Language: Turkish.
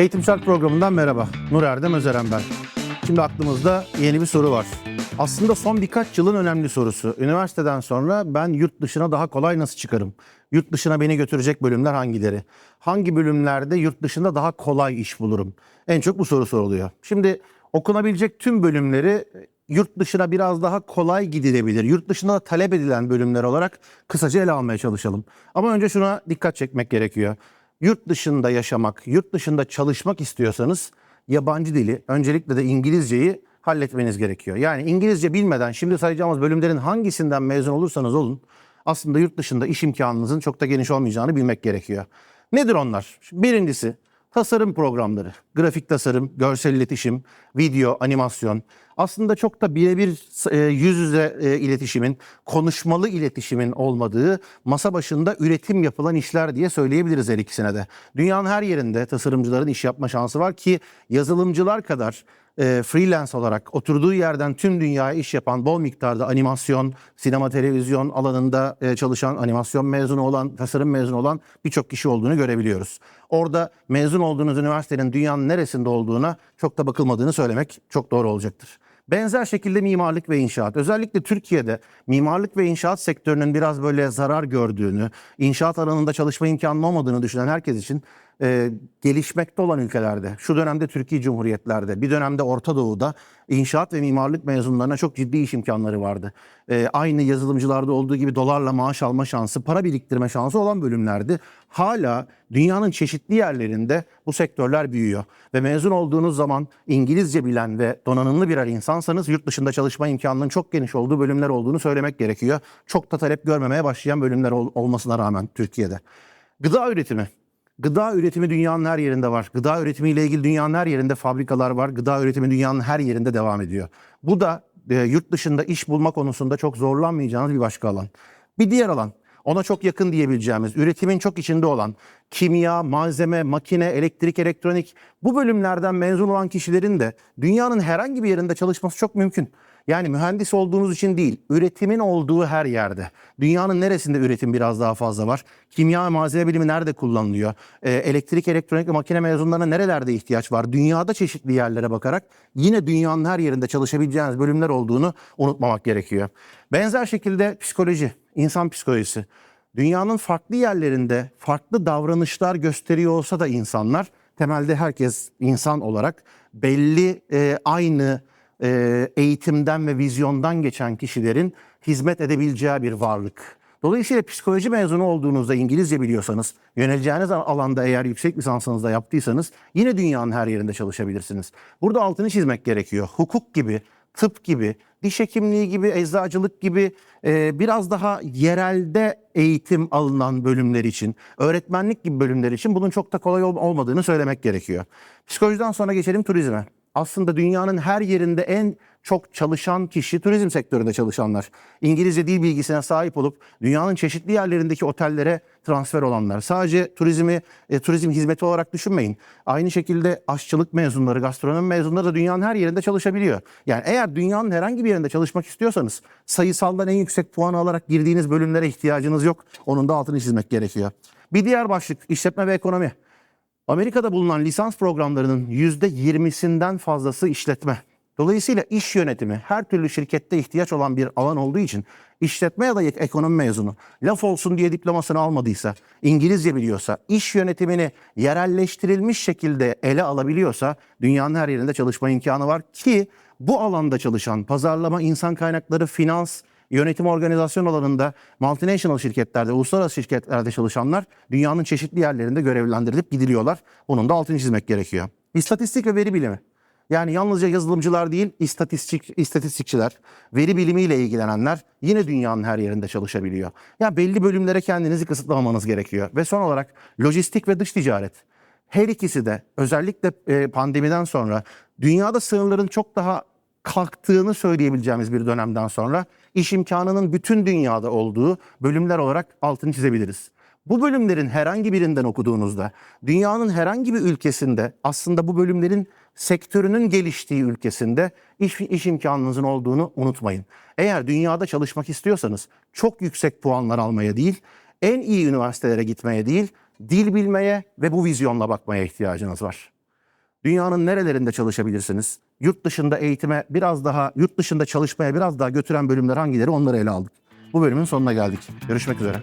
Eğitimsel programından merhaba. Nur Erdem Özeren ben. Şimdi aklımızda yeni bir soru var. Aslında son birkaç yılın önemli sorusu. Üniversiteden sonra ben yurt dışına daha kolay nasıl çıkarım? Yurt dışına beni götürecek bölümler hangileri? Hangi bölümlerde yurt dışında daha kolay iş bulurum? En çok bu soru soruluyor. Şimdi okunabilecek tüm bölümleri yurt dışına biraz daha kolay gidilebilir. Yurt dışında da talep edilen bölümler olarak kısaca ele almaya çalışalım. Ama önce şuna dikkat çekmek gerekiyor. Yurt dışında yaşamak, yurt dışında çalışmak istiyorsanız yabancı dili, öncelikle de İngilizceyi halletmeniz gerekiyor. Yani İngilizce bilmeden şimdi sayacağımız bölümlerin hangisinden mezun olursanız olun aslında yurt dışında iş imkanınızın çok da geniş olmayacağını bilmek gerekiyor. Nedir onlar? Birincisi tasarım programları, grafik tasarım, görsel iletişim, video, animasyon. Aslında çok da birebir e, yüz yüze e, iletişimin, konuşmalı iletişimin olmadığı masa başında üretim yapılan işler diye söyleyebiliriz her ikisine de. Dünyanın her yerinde tasarımcıların iş yapma şansı var ki yazılımcılar kadar e, freelance olarak oturduğu yerden tüm dünyaya iş yapan bol miktarda animasyon, sinema, televizyon alanında e, çalışan, animasyon mezunu olan, tasarım mezunu olan birçok kişi olduğunu görebiliyoruz. Orada mezun olduğunuz üniversitenin dünyanın neresinde olduğuna çok da bakılmadığını söylemek çok doğru olacaktır. Benzer şekilde mimarlık ve inşaat. Özellikle Türkiye'de mimarlık ve inşaat sektörünün biraz böyle zarar gördüğünü, inşaat alanında çalışma imkanının olmadığını düşünen herkes için e, gelişmekte olan ülkelerde, şu dönemde Türkiye Cumhuriyetlerde, bir dönemde Orta Doğu'da inşaat ve mimarlık mezunlarına çok ciddi iş imkanları vardı. E, aynı yazılımcılarda olduğu gibi dolarla maaş alma şansı, para biriktirme şansı olan bölümlerdi. Hala dünyanın çeşitli yerlerinde bu sektörler büyüyor. Ve mezun olduğunuz zaman İngilizce bilen ve donanımlı birer insansanız yurt dışında çalışma imkanının çok geniş olduğu bölümler olduğunu söylemek gerekiyor. Çok da talep görmemeye başlayan bölümler ol- olmasına rağmen Türkiye'de. Gıda üretimi. Gıda üretimi dünyanın her yerinde var. Gıda üretimiyle ilgili dünyanın her yerinde fabrikalar var. Gıda üretimi dünyanın her yerinde devam ediyor. Bu da e, yurt dışında iş bulma konusunda çok zorlanmayacağınız bir başka alan. Bir diğer alan ona çok yakın diyebileceğimiz, üretimin çok içinde olan kimya, malzeme, makine, elektrik, elektronik bu bölümlerden mezun olan kişilerin de dünyanın herhangi bir yerinde çalışması çok mümkün. Yani mühendis olduğunuz için değil, üretimin olduğu her yerde. Dünyanın neresinde üretim biraz daha fazla var? Kimya ve malzeme bilimi nerede kullanılıyor? Ee, elektrik, elektronik ve makine mezunlarına nerelerde ihtiyaç var? Dünyada çeşitli yerlere bakarak yine dünyanın her yerinde çalışabileceğiniz bölümler olduğunu unutmamak gerekiyor. Benzer şekilde psikoloji, insan psikolojisi. Dünyanın farklı yerlerinde farklı davranışlar gösteriyor olsa da insanlar temelde herkes insan olarak belli e, aynı e, eğitimden ve vizyondan geçen kişilerin hizmet edebileceği bir varlık. Dolayısıyla psikoloji mezunu olduğunuzda İngilizce biliyorsanız, yöneleceğiniz alanda eğer yüksek lisansınızı da yaptıysanız yine dünyanın her yerinde çalışabilirsiniz. Burada altını çizmek gerekiyor. Hukuk gibi, tıp gibi, diş hekimliği gibi, eczacılık gibi e, biraz daha yerelde eğitim alınan bölümler için, öğretmenlik gibi bölümler için bunun çok da kolay ol- olmadığını söylemek gerekiyor. Psikolojiden sonra geçelim turizme. Aslında dünyanın her yerinde en çok çalışan kişi turizm sektöründe çalışanlar. İngilizce dil bilgisine sahip olup dünyanın çeşitli yerlerindeki otellere transfer olanlar. Sadece turizmi e, turizm hizmeti olarak düşünmeyin. Aynı şekilde aşçılık mezunları, gastronomi mezunları da dünyanın her yerinde çalışabiliyor. Yani eğer dünyanın herhangi bir yerinde çalışmak istiyorsanız sayısaldan en yüksek puanı alarak girdiğiniz bölümlere ihtiyacınız yok. Onun da altını çizmek gerekiyor. Bir diğer başlık işletme ve ekonomi. Amerika'da bulunan lisans programlarının %20'sinden fazlası işletme. Dolayısıyla iş yönetimi her türlü şirkette ihtiyaç olan bir alan olduğu için işletme ya da ekonomi mezunu laf olsun diye diplomasını almadıysa, İngilizce biliyorsa, iş yönetimini yerelleştirilmiş şekilde ele alabiliyorsa dünyanın her yerinde çalışma imkanı var ki bu alanda çalışan pazarlama, insan kaynakları, finans, yönetim organizasyon alanında multinational şirketlerde, uluslararası şirketlerde çalışanlar dünyanın çeşitli yerlerinde görevlendirilip gidiliyorlar. Bunun da altını çizmek gerekiyor. İstatistik ve veri bilimi. Yani yalnızca yazılımcılar değil, istatistik, istatistikçiler, veri bilimiyle ilgilenenler yine dünyanın her yerinde çalışabiliyor. Ya belli bölümlere kendinizi kısıtlamamanız gerekiyor. Ve son olarak lojistik ve dış ticaret. Her ikisi de özellikle e, pandemiden sonra dünyada sınırların çok daha kalktığını söyleyebileceğimiz bir dönemden sonra iş imkanının bütün dünyada olduğu bölümler olarak altını çizebiliriz. Bu bölümlerin herhangi birinden okuduğunuzda dünyanın herhangi bir ülkesinde aslında bu bölümlerin sektörünün geliştiği ülkesinde iş, iş imkanınızın olduğunu unutmayın. Eğer dünyada çalışmak istiyorsanız çok yüksek puanlar almaya değil, en iyi üniversitelere gitmeye değil, dil bilmeye ve bu vizyonla bakmaya ihtiyacınız var. Dünyanın nerelerinde çalışabilirsiniz? Yurt dışında eğitime biraz daha, yurt dışında çalışmaya biraz daha götüren bölümler hangileri onları ele aldık. Bu bölümün sonuna geldik. Görüşmek üzere.